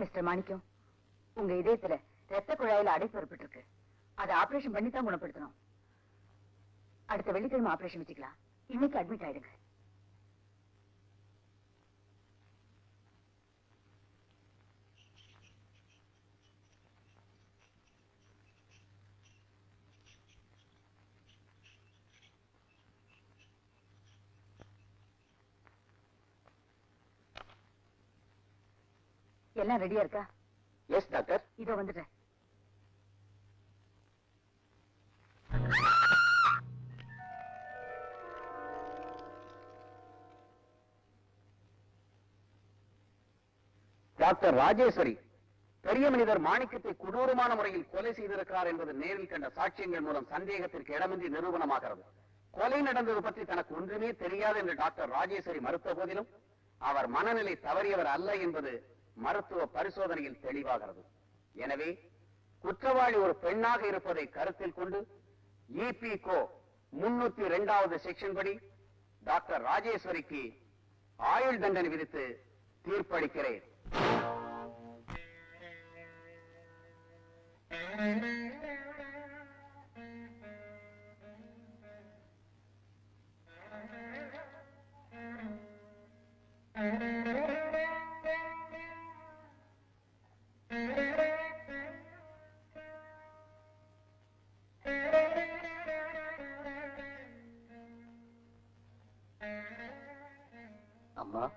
Mister மாணிக்கம் உங்க இதயத்துல ரத்த குழாயில அடைப்பு ஏற்பட்டிருக்கு. அதை ஆபரேஷன் பண்ணி தான் குணப்படுத்தணும். அடுத்த வெள்ளிக்கிழமை ஆபரேஷன் வச்சுக்கலாம். இன்னைக்கு அட்மிட் ஆயிடுங்க. எல்லாம் ரெடியா இருக்கா? எஸ் டாக்டர் இதோ வந்துட்டேன் டாக்டர் ராஜேஸ்வரி பெரிய மனிதர் மாணிக்கத்தை கொடூரமான முறையில் கொலை செய்திருக்கிறார் என்பது நேரில் கண்ட சாட்சியங்கள் மூலம் சந்தேகத்திற்கு இடமின்றி நிரூபணமாகிறது. கொலை நடந்தது பற்றி தனக்கு ஒன்றுமே தெரியாது என்று டாக்டர் ராஜேஸ்வரி மறுத்த போதிலும் அவர் மனநிலை தவறியவர் அல்ல என்பது மருத்துவ பரிசோதனையில் தெளிவாகிறது. எனவே குற்றவாளி ஒரு பெண்ணாக இருப்பதை கருத்தில் கொண்டு இபி கோ முன்னூத்தி இரண்டாவது செக்ஷன் படி டாக்டர் ராஜேஸ்வரிக்கு ஆயுள் தண்டனை விதித்து தீர்ப்பளிக்கிறேன். அம்மா.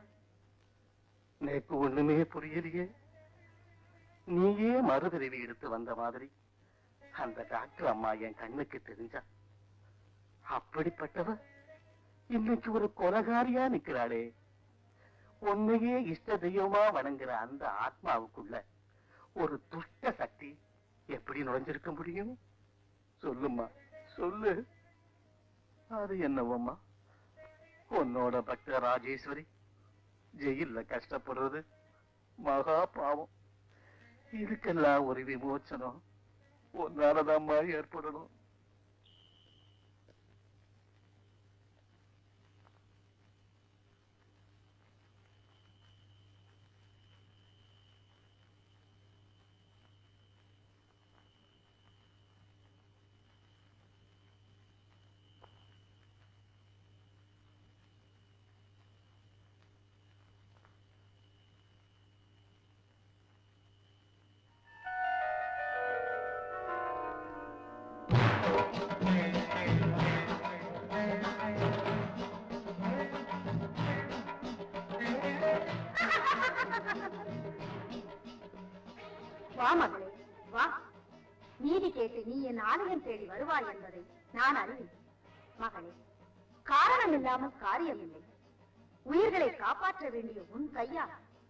நேற்று ஒண்ணுமே புரியலையே. நீயே மறுபிறவி எடுத்து வந்த மாதிரி. அந்த டாக்டர் அம்மா என் கண்ணுக்கு தெரிஞ்சா. அப்படிப்பட்டவ இன்னைக்கு ஒரு கொலகாரியா நிக்கிறாளே. உன்னையே இஷ்ட தெய்வமா வணங்குற அந்த ஆத்மாவுக்குள்ள ஒரு துஷ்ட சக்தி எப்படி நுழைஞ்சிருக்க முடியும்? சொல்லுமா சொல்லு. அது என்னவம்மா? உன்னோட பக்த ராஜேஸ்வரி. ஜெயில கஷ்டப்படுறது மகா பாவம். இதுக்கெல்லாம் ஒரு விமோச்சனம் ஒன்னாலதாம்மா ஏற்படணும். கேட்டு நீ என் ஆலயம் தேடி வருவாய் என்பதை நான் அறிவேன். மகளே காரணம் இல்லாமல் காரியம் இல்லை உயிர்களை காப்பாற்ற வேண்டிய உன் கையா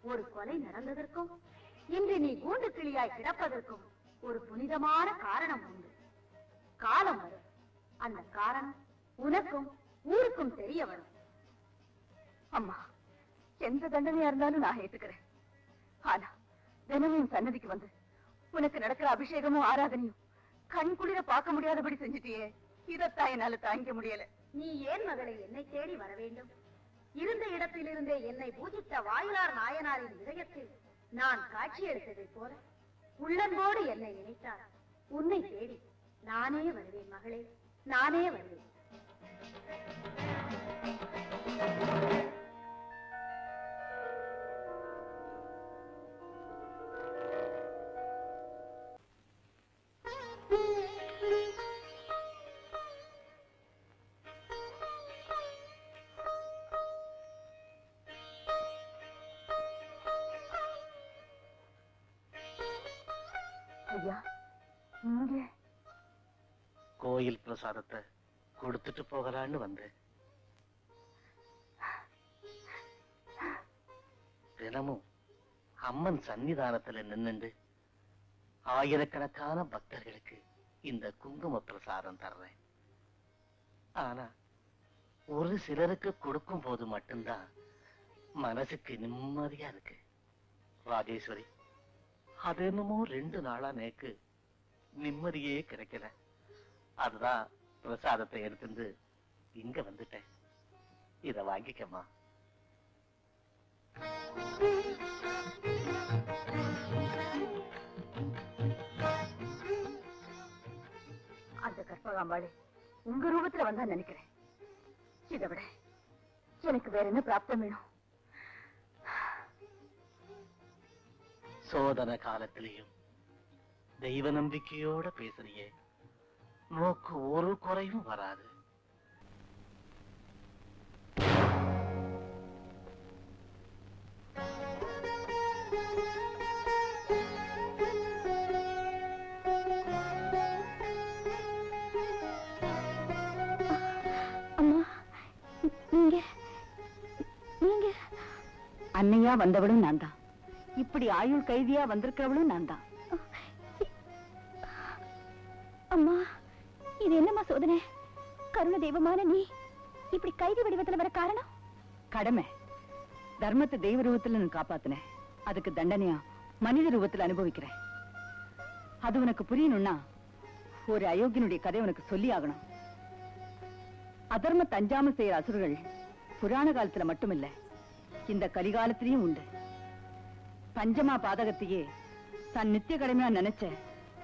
ஒரு கொலை நடந்ததற்கும் இன்று நீ கூண்டு கிளியாய் கிடப்பதற்கும் ஒரு புனிதமான காரணம் உண்டு. காலம் வரும் அந்த காரணம் உனக்கும் ஊருக்கும் தெரிய வரும் அம்மா எந்த தண்டனையா இருந்தாலும் நான் ஏத்துக்கிறேன். ஆனா தினமும் சன்னதிக்கு வந்து உனக்கு நடக்கிற அபிஷேகமும் ஆராதனையும் கண் குளிர பார்க்க முடியாதபடி செஞ்சிட்டியே. இதத்தான் என்னால தாங்க முடியல. நீ ஏன் மகளை என்னை தேடி வர வேண்டும்? இருந்த இடத்திலிருந்தே என்னை பூஜித்த வாயிலார் நாயனாரின் இதயத்தில் நான் காட்சி எடுத்ததைப் போல உள்ளன்போடு என்னை நினைத்தார் உன்னை தேடி நானே வருவேன் மகளே நானே வருவேன். கோயில் பிரசாதத்தை கொடுத்துட்டு போகலான்னு வந்தேன். தினமும் அம்மன் சன்னிதானத்துல நின்னுண்டு ஆயிரக்கணக்கான பக்தர்களுக்கு இந்த குங்கும பிரசாதம் தர்றேன். ஆனா ஒரு சிலருக்கு கொடுக்கும் போது மட்டும்தான் மனசுக்கு நிம்மதியா இருக்கு. ராஜேஸ்வரி அது என்னமோ ரெண்டு நாளா நேக்கு நிம்மதியே கிடைக்கல. அதுதான் பிரசாதத்தை எடுத்துட்டு இங்க வந்துட்டேன். இத வாங்கிக்கம்மா. அந்த கற்பகாம்பாளு உங்க ரூபத்துல வந்தா நினைக்கிறேன். இதை விட எனக்கு வேற என்ன பிராப்தம் வேணும்? சோதன காலத்திலையும் தெய்வ நம்பிக்கையோட பேசுறியே நோக்கு ஒரு குறையும் வராது. அம்மா நீங்க நீங்க. அன்னையா வந்தவளும் நான் தான். இப்படி ஆயுள் கைதியா வந்திருக்கிறவளும் நான் தான். அம்மா இது என்னமா சோதனை? கருண தெய்வமான நீ இப்படி கைதி வடிவத்துல வர காரணம்? கடமை. தர்மத்தை தெய்வ ரூபத்துல நான் காப்பாத்தினேன். அதுக்கு தண்டனையா மனித ரூபத்துல அனுபவிக்கிறேன். அது உனக்கு புரியணும்னா ஒரு அயோக்கியனுடைய கதை உனக்கு சொல்லி ஆகணும். அதர்ம தஞ்சாம செய்யற அசுரர்கள் புராண காலத்துல மட்டுமில்ல இந்த கலிகாலத்திலையும் உண்டு. பஞ்சமா பாதகத்தையே தன் நித்திய கடமையா நினைச்ச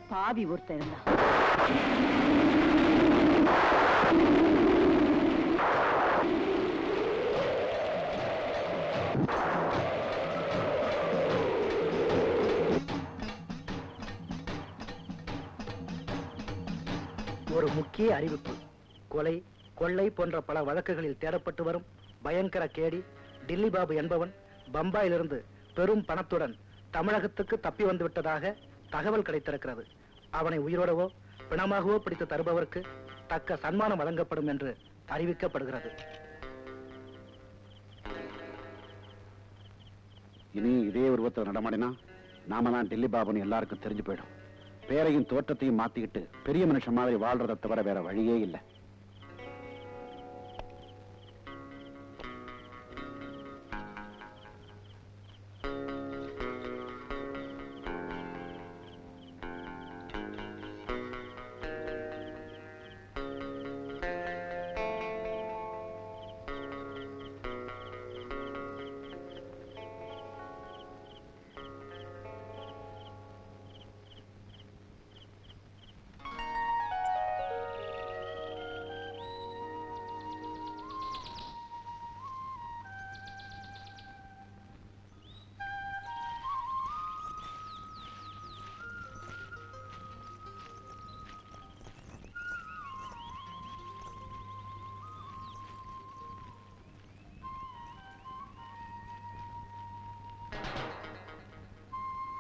பாவி ஒருத்தன் இருந்தான். ஒரு முக்கிய அறிவிப்பு. கொலை கொள்ளை போன்ற பல வழக்குகளில் தேடப்பட்டு வரும் பயங்கர கேடி டில்லி பாபு என்பவன் பம்பாயிலிருந்து பெரும் பணத்துடன் தமிழகத்துக்கு தப்பி வந்து விட்டதாக தகவல் கிடைத்திருக்கிறது. அவனை உயிரோடவோ பிணமாகவோ பிடித்து தருபவருக்கு தக்க சன்மானம் வழங்கப்படும் என்று அறிவிக்கப்படுகிறது. இனி இதே உருவத்தில் நடமாடினா நாம தான் டெல்லி பாபுன்னு எல்லாருக்கும் தெரிஞ்சு போயிடும். பேரையும் தோற்றத்தையும் மாத்திக்கிட்டு பெரிய மனுஷன் மாதிரி வாழ்றதை தவிர வேற வழியே இல்லை.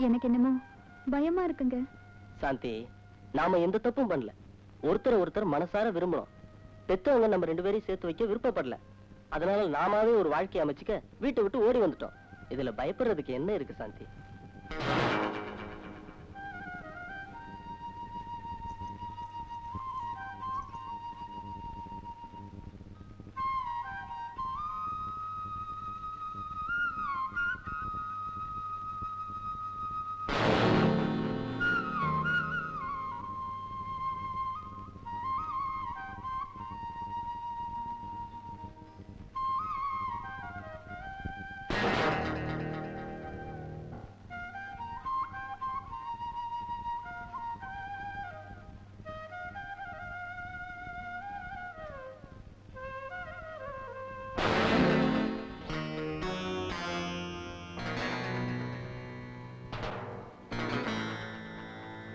எனக்கு என்னமோ பயமா இருக்குங்க. சாந்தி நாம எந்த தப்பும் பண்ணல. ஒருத்தர் ஒருத்தர் மனசார விரும்பணும் பெத்தவங்க நம்ம ரெண்டு பேரையும் சேர்த்து வைக்க விருப்பப்படல. அதனால நாமாவே ஒரு வாழ்க்கையை அமைச்சுக்க வீட்டை விட்டு ஓடி வந்துட்டோம். இதுல பயப்படுறதுக்கு என்ன இருக்கு சாந்தி?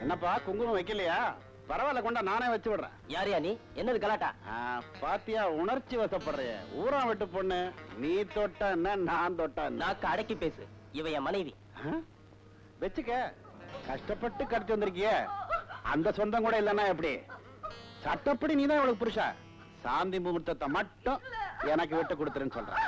என்னப்பா குங்குமம் வைக்கலையா? பரவாயில்ல கொண்டா நானே வச்சு விடுறேன். யாரியா நீ? என்னது கலாட்டா? பாத்தியா உணர்ச்சி வசப்படுறிய ஊரா விட்டு பொண்ணு நீ தொட்டா என்ன நான் தொட்டா நாக்கு அடக்கி பேசு. இவ என் மனைவி? வச்சுக்க. கஷ்டப்பட்டு கடத்தி வந்திருக்கிய. அந்த சொந்தம் கூட இல்லைன்னா எப்படி? சட்டப்படி நீதான் இவளுக்கு புருஷா. சாந்தி முகூர்த்தத்தை மட்டும் எனக்கு விட்டு கொடுத்துருன்னு சொல்றேன்.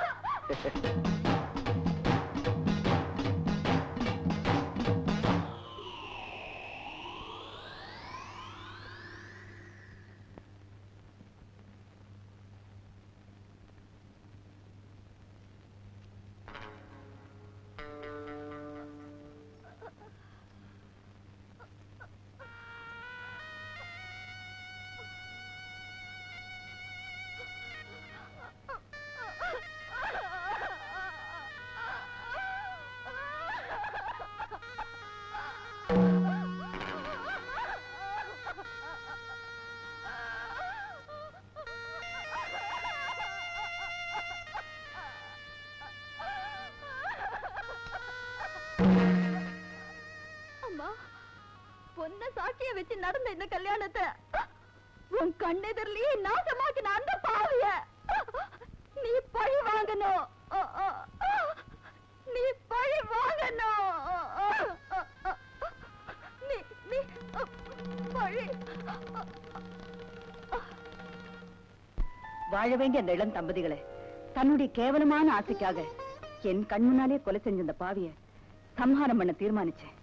ஒன்ன சாட்சிய வச்சு நடந்த இந்த கல்யாணத்தை உன் கண்ணெதிரிலேயே நாசமாக்கின அந்த பாவிய. நீ பழி வாங்கணும். நீ பழி வாங்கணும். நீ நீ பழி. வாழ வேண்டிய அந்த இளம் தம்பதிகளை தன்னுடைய கேவலமான ஆசைக்காக என் கண் முன்னாலே கொலை செஞ்ச இந்த பாவிய சம்ஹாரம் பண்ண தீர்மானிச்சேன்.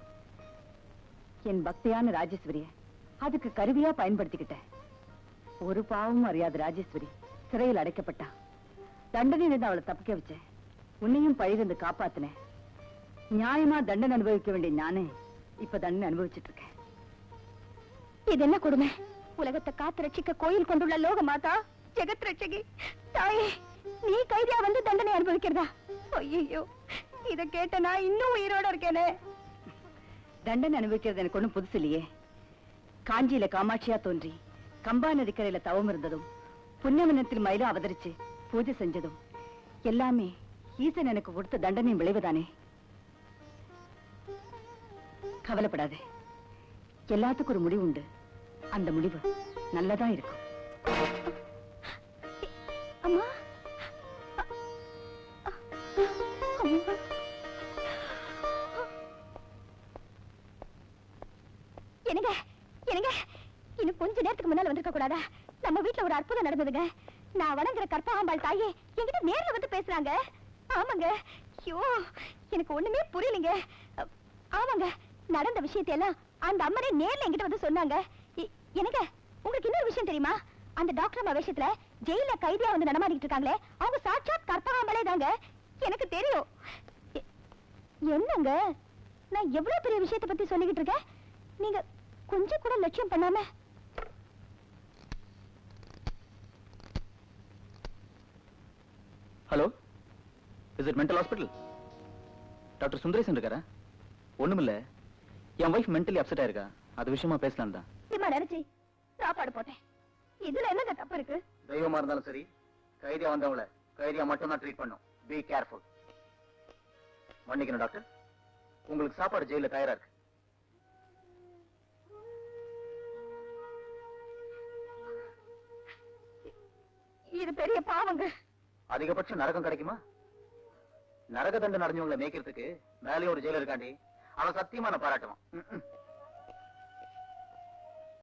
என் பக்தியான ராஜேஸ்வரிய அதுக்கு கருவியா பயன்படுத்திக்கிட்டேன். ஒரு பாவமும் அறியாத ராஜேஸ்வரி சிறையில் அடைக்கப்பட்டா தண்டனையிலிருந்து அவளை தப்பிக்க வச்சேன். உன்னையும் பழியிருந்து காப்பாத்தினேன். நியாயமா தண்டனை அனுபவிக்க வேண்டிய நானே இப்ப தண்டனை அனுபவிச்சுட்டு இருக்கேன். இது என்ன கொடுமை? உலகத்தை காத்து ரட்சிக்க கோயில் கொண்டுள்ள லோக மாதா ஜெகத் ரட்சகி தாயே நீ கைதியா வந்து தண்டனை அனுபவிக்கிறதா? ஐயோ இத கேட்ட நான் இன்னும் உயிரோட இருக்கேனே. தண்டனை அனுபவிக்கிறது எனக்கு ஒன்றும் புதுசு இல்லையே. காஞ்சியில காமாட்சியா தோன்றி கம்பா நதிக்கரையில தவம் இருந்ததும் புண்ணியவனத்தில் மயிலும் அவதரிச்சு பூஜை செஞ்சதும் எல்லாமே ஈசன் எனக்கு கொடுத்த தண்டனையும் விளைவுதானே. கவலைப்படாதே. எல்லாத்துக்கும் ஒரு முடிவு உண்டு. அந்த முடிவு நல்லதா இருக்கும். அம்மா! கூடாதா நம்ம வீட்டுல ஒரு அற்புதம் நடந்ததுங்க. நான் வணங்குற கற்பகாம்பாள் தாயே என்கிட்ட நேர்ல வந்து பேசுறாங்க. ஆமாங்க. ஐயோ எனக்கு ஒண்ணுமே புரியலங்க. ஆமாங்க நடந்த விஷயத்தையெல்லாம் அந்த அம்மனே நேர்ல என்கிட்ட வந்து சொன்னாங்க. எனக்கு உங்களுக்கு இன்னொரு விஷயம் தெரியுமா? அந்த டாக்டர் அம்மா விஷயத்துல ஜெயில கைதியா வந்து நடமாடிட்டு இருக்காங்களே அவங்க சாட்சாத் கற்பகாம்பாளே தாங்க. எனக்கு தெரியும். என்னங்க? நான் எவ்வளவு பெரிய விஷயத்தை பத்தி சொல்லிக்கிட்டு இருக்கேன்? நீங்க கொஞ்சம் கூட லட்சியம் பண்ணாம hello is it mental hospital doctor Sundaresan இருக்காரா? ஒண்ணுமில்ல. என் வைஃப் மென்டலி அப்செட் ஆயிருக்கா? அது விஷயமா பேசலாம் தான். நினைச்சு சாப்பாடு போட்டேன். இதுல என்னங்க தப்பு இருக்கு? தெய்வமா இருந்தாலும் சரி கைதியா வந்தவங்கள கைதியா மட்டும் தான் ட்ரீட் பண்ணும். பி கேர்ஃபுல் மன்னிக்கணும் டாக்டர் உங்களுக்கு சாப்பாடு ஜெயில தயாரா இருக்கு. இது பெரிய பாவங்க. அதிகபட்சம் நரகம் கிடைக்குமா? நரக தண்டு அடைஞ்சவங்களை மேய்க்கிறதுக்கு மேலே ஒரு ஜெயிலர் இருக்காண்டி. அவன் சத்தியமா நான் பாராட்டுவான்.